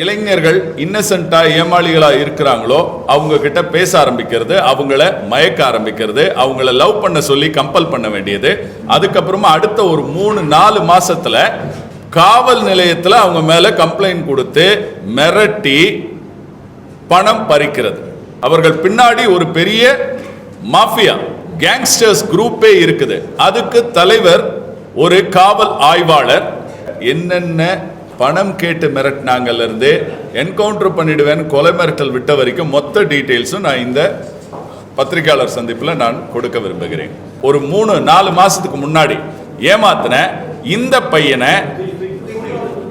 இளைஞர்கள் இன்னசென்ட்டா ஏமாளிகளா இருக்கிறாங்களோ அவங்க கிட்ட பேச ஆரம்பிக்கிறது அவங்கள மயக்க ஆரம்பிக்கிறது அவங்கள லவ் பண்ண சொல்லி கம்பல் பண்ண வேண்டியது. அதுக்கப்புறமா அடுத்த ஒரு மூணு நாலு மாசத்துல காவல் நிலையத்தில் அவங்க மேல கம்ப்ளைண்ட் கொடுத்து மிரட்டி பணம் பறிக்கிறது. அவர்கள் பின்னாடி ஒரு பெரிய மாஃபியா கேங்ஸ்டர்ஸ் குரூப்பே இருக்குது. அதுக்கு தலைவர் ஒரு காவல் ஆய்வாளர் என்னென்ன பணம் கேட்டு மிரட்டினாங்கலேருந்து என்கவுண்டர் பண்ணிடுவேன் கொலை மிரட்டல் விட்ட வரைக்கும் மொத்த டீட்டெயில்ஸும் நான் இந்த பத்திரிகையாளர் சந்திப்பில் நான் கொடுக்க விரும்புகிறேன். ஒரு மூணு நாலு மாதத்துக்கு முன்னாடி ஏமாத்தின இந்த பையனை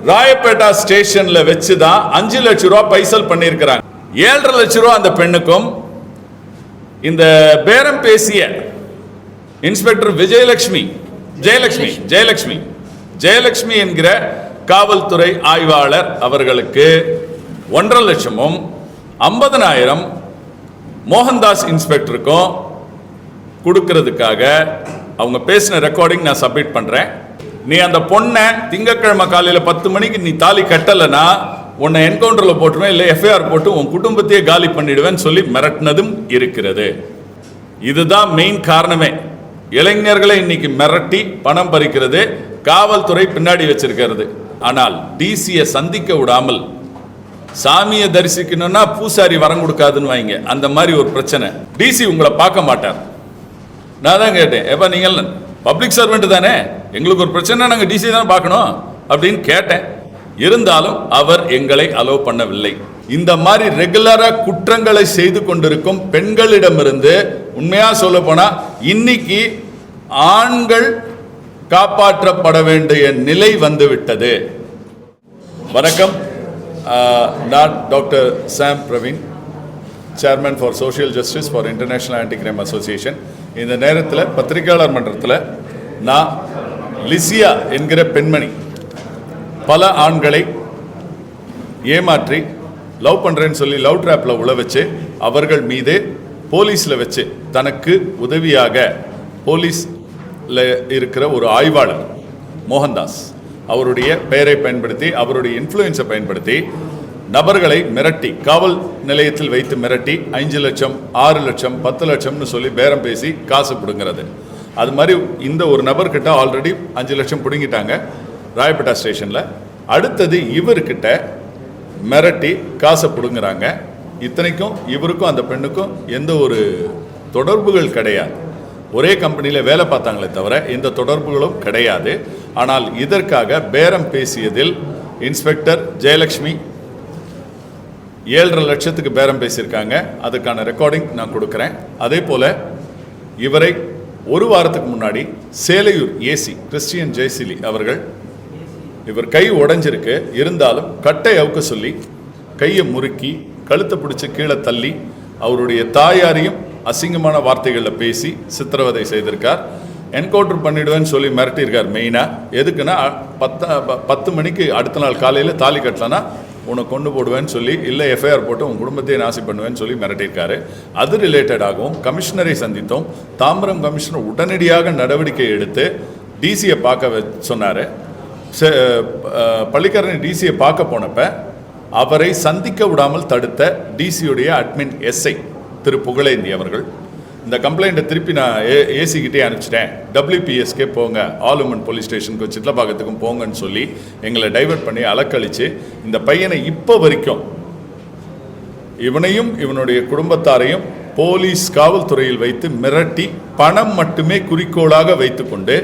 ராயப்பேட்டா ஸ்டேஷனில் வச்சு தான் அஞ்சு லட்சம் ரூபா பைசல் பண்ணியிருக்கிறாங்க. ஏழரை லட்சம் ரூபா அந்த பெண்ணுக்கும் இந்த பேரம் பேசிய இன்ஸ்பெக்டர் விஜயலட்சுமி ஜெயலட்சுமி ஜெயலட்சுமி ஜெயலட்சுமி என்கிற காவல்துறை ஆய்வாளர் அவர்களுக்கு ஒன்றரை லட்சமும் ஐம்பதனாயிரம் மோகன்தாஸ் இன்ஸ்பெக்டருக்கும் கொடுக்கறதுக்காக அவங்க பேசின ரெக்கார்டிங் நான் சப்மிட் பண்ணுறேன் நீ அந்த பொண்ணை திங்கட்கிழமை காலையில் பத்து மணிக்கு நீ தாலி கட்டலைன்னா உன்னை என்கவுண்டரில் போட்டுருவேன் இல்லை எஃப்ஐஆர் போட்டு உன் குடும்பத்தையே காலி பண்ணிடுவேன்னு சொல்லி மிரட்டினதும் இருக்கிறது. இதுதான் மெயின் காரணமே. இளைஞர்களை இன்னைக்கு மிரட்டி பணம் பறிக்கிறது காவல்துறை பின்னாடி வச்சிருக்கிறது. ஆனால் டிசியை சந்திக்க விடாமல் சாமியை தரிசிக்கணும்னா பூசாரி வரம் கொடுக்காதுன்னு வைங்க. அந்த மாதிரி ஒரு பிரச்சனை. டிசி உங்களை பார்க்க மாட்டார். நான் தான் கேட்டேன் எப்போ நீங்கள் பப்ளிக் சர்வெண்ட் தானே? எங்களுக்கு ஒரு பிரச்சனை நாங்கள் டிசி தான் பார்க்கணும்? அப்படின்னு கேட்டேன். இருந்தாலும் அவர் எங்களை அலோவ் பண்ணவில்லை. இந்த மாதிரி ரெகுலரா குற்றங்களை செய்து கொண்டிருக்கும் பெண்களிடமிருந்து உண்மையா சொல்ல போனா இன்னைக்கு ஆண்கள் காப்பாற்றப்பட வேண்டிய நிலை வந்துவிட்டது. வணக்கம். நான் doctor Sam Praveen chairman for social justice for international anti crime association இந்த நேரத்தில் பத்திரிகையாளர் மன்றத்தில் நான் லிசியா என்கிற பெண்மணி பல ஆண்களை ஏமாற்றி லவ் பண்ணுறேன்னு சொல்லி லவ் ட்ராப்பில் உழ வச்சு அவர்கள் மீது போலீஸில் வச்சு தனக்கு உதவியாக போலீஸ் இருக்கிற ஒரு ஆய்வாளர் மோகன்தாஸ். அவருடைய பெயரை பயன்படுத்தி அவருடைய இன்ஃப்ளூயன்ஸை பயன்படுத்தி நபர்களை மிரட்டி காவல் நிலையத்தில் வைத்து மிரட்டி அஞ்சு லட்சம் ஆறு லட்சம் பத்து லட்சம்னு சொல்லி பேரம் பேசி காசு பிடுங்கிறது. அது மாதிரி இந்த ஒரு நபர்கிட்ட ஆல்ரெடி அஞ்சு லட்சம் பிடுங்கிட்டாங்க ராயப்பேட்டா ஸ்டேஷனில். அடுத்தது இவர்கிட்ட மிரட்டி காசை பிடுங்குறாங்க. இத்தனைக்கும் இவருக்கும் அந்த பெண்ணுக்கும் எந்த ஒரு தொடர்புகள் கிடையாது. ஒரே கம்பெனியில் வேலை பார்த்தாங்களே தவிர எந்த தொடர்புகளும் கிடையாது. ஆனால் இதற்காக பேரம் பேசியதில் இன்ஸ்பெக்டர் ஜெயலட்சுமி ஏழரை லட்சத்துக்கு பேரம் பேசியிருக்காங்க. அதுக்கான ரெக்கார்டிங் நான் கொடுக்குறேன். அதே போல் இவரை ஒரு வாரத்துக்கு முன்னாடி சேலையூர் ஏசி கிறிஸ்டியன் ஜெயசிலி அவர்கள் இவர் கை உடஞ்சிருக்கு. இருந்தாலும் கட்டை அவுக்க சொல்லி கையை முறுக்கி கழுத்தை பிடிச்சி கீழே தள்ளி அவருடைய தாயாரையும் அசிங்கமான வார்த்தைகளில் பேசி சித்திரவதை செய்திருக்கார். என்கவுண்டர் பண்ணிடுவேன்னு சொல்லி மிரட்டியிருக்கார் மெயினாக எதுக்குன்னா பத்து ப- பத்து மணிக்கு அடுத்த நாள் காலையில் தாலி கட்டலன்னா உன்னை கொண்டு போடுவேன்னு சொல்லி இல்லை எஃப்ஐஆர் போட்டு உன் குடும்பத்தையே நாசி பண்ணுவேன்னு சொல்லி மிரட்டியிருக்காரு. அது ரிலேட்டடாகவும் கமிஷனரை சந்தித்தோம். தாம்பரம் கமிஷனர் உடனடியாக நடவடிக்கை எடுத்து டிசியை பார்க்க வ சொன்னார். ச- பள்ளிக்கரணை டிசியை பார்க்க போனப்ப அவரை சந்திக்க விடாமல் தடுத்த டிசியுடைய அட்மின் எஸ்ஐ திரு புகழேந்தி அவர்கள். இந்த கம்ப்ளைண்ட்டை திருப்பி நான் ஏ ஏசிக்கிட்டே அனுப்பிச்சிட்டேன். டபிள்யூபிஎஸ்கே போங்க. ஆலுமன் போலீஸ் ஸ்டேஷனுக்கு சிட்லப்பாக்கத்துக்கும் போங்கன்னு சொல்லி எங்களை டைவெர்ட் பண்ணி அலக்கழித்து இந்த பையனை இப்போ வரைக்கும் இவனையும் இவனுடைய குடும்பத்தாரையும் போலீஸ் காவல்துறையில் வைத்து மிரட்டி பணம் மட்டுமே குறிக்கோளாக வைத்துக்கொண்டு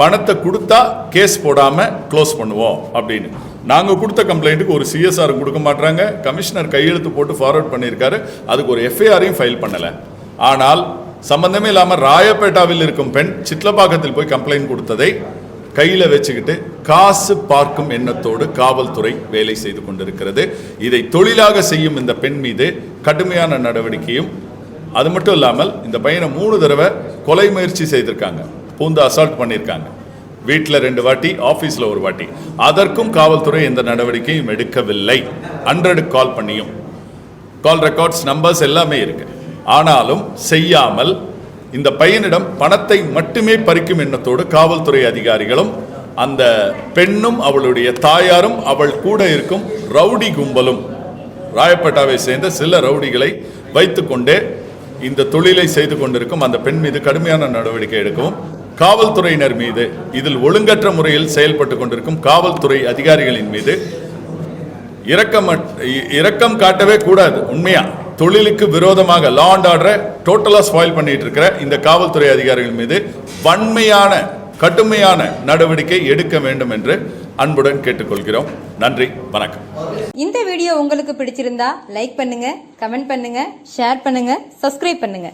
பணத்தை கொடுத்தா கேஸ் போடாமல் க்ளோஸ் பண்ணுவோம் அப்படின்னு. நாங்கள் கொடுத்த கம்ப்ளைண்ட்டுக்கு ஒரு சிஎஸ்ஆர் கொடுக்க மாட்டாங்க கமிஷனர் கையெழுத்து போட்டு ஃபார்வர்ட் பண்ணியிருக்காரு அதுக்கு ஒரு எஃப்ஐஆரையும் ஃபைல் பண்ணலை. ஆனால் சம்பந்தமே இல்லாமல் ராயப்பேட்டாவில் இருக்கும் பெண் சிட்லப்பாக்கத்தில் போய் கம்ப்ளைண்ட் கொடுத்ததை கையில் வச்சுக்கிட்டு காசு பார்க்கும் எண்ணத்தோடு காவல்துறை வேலை செய்து கொண்டிருக்கிறது. இதை தொழிலாக செய்யும் இந்த பெண் மீது கடுமையான நடவடிக்கையும் அது மட்டும் இல்லாமல் இந்த பையனை மூணு தடவை கொலை முயற்சி செய்திருக்காங்க. பூந்து அசால்ட் பண்ணியிருக்காங்க வீட்டில் ரெண்டு வாட்டி ஆஃபீஸில் ஒரு வாட்டி. அதற்கும் காவல்துறை எந்த நடவடிக்கையும் எடுக்கவில்லை. ஹண்ட்ரடு கால் பண்ணியும். கால் ரெக்கார்ட்ஸ் நம்பர்ஸ் எல்லாமே இருக்கு. ஆனாலும் செய்யாமல் இந்த பையனிடம் பணத்தை மட்டுமே பறிக்கும் எண்ணத்தோடு காவல்துறை அதிகாரிகளும் அந்த பெண்ணும் அவளுடைய தாயாரும் அவள் கூட இருக்கும் ரவுடி கும்பலும் ராயப்பேட்டாவை சேர்ந்த சில ரவுடிகளை வைத்துக்கொண்டே இந்த தொழிலை செய்து கொண்டிருக்கும் அந்த பெண் மீது கடுமையான நடவடிக்கை எடுக்கவும் காவல்துறையினர் மீது இதில் ஒழுங்கற்ற முறையில் செயல்பட்டு கொண்டிருக்கும் காவல்துறை அதிகாரிகளின் மீது இரக்கம் இரக்கம் காட்டவே கூடாது. உண்மையா? தொழிலுக்கு விரோதமாக லா அண்ட் ஆர்டரை டோட்டலாக ஸ்பாயில் பண்ணிட்டு இருக்கிற இந்த காவல்துறை அதிகாரிகள் மீது வன்மையான கடுமையான நடவடிக்கை எடுக்க வேண்டும் என்று அன்புடன் கேட்டுக்கொள்கிறோம். நன்றி. வணக்கம். இந்த வீடியோ உங்களுக்கு பிடிச்சிருந்தா லைக் பண்ணுங்க கமெண்ட் பண்ணுங்க ஷேர் பண்ணுங்க சப்ஸ்கிரைப் பண்ணுங்க.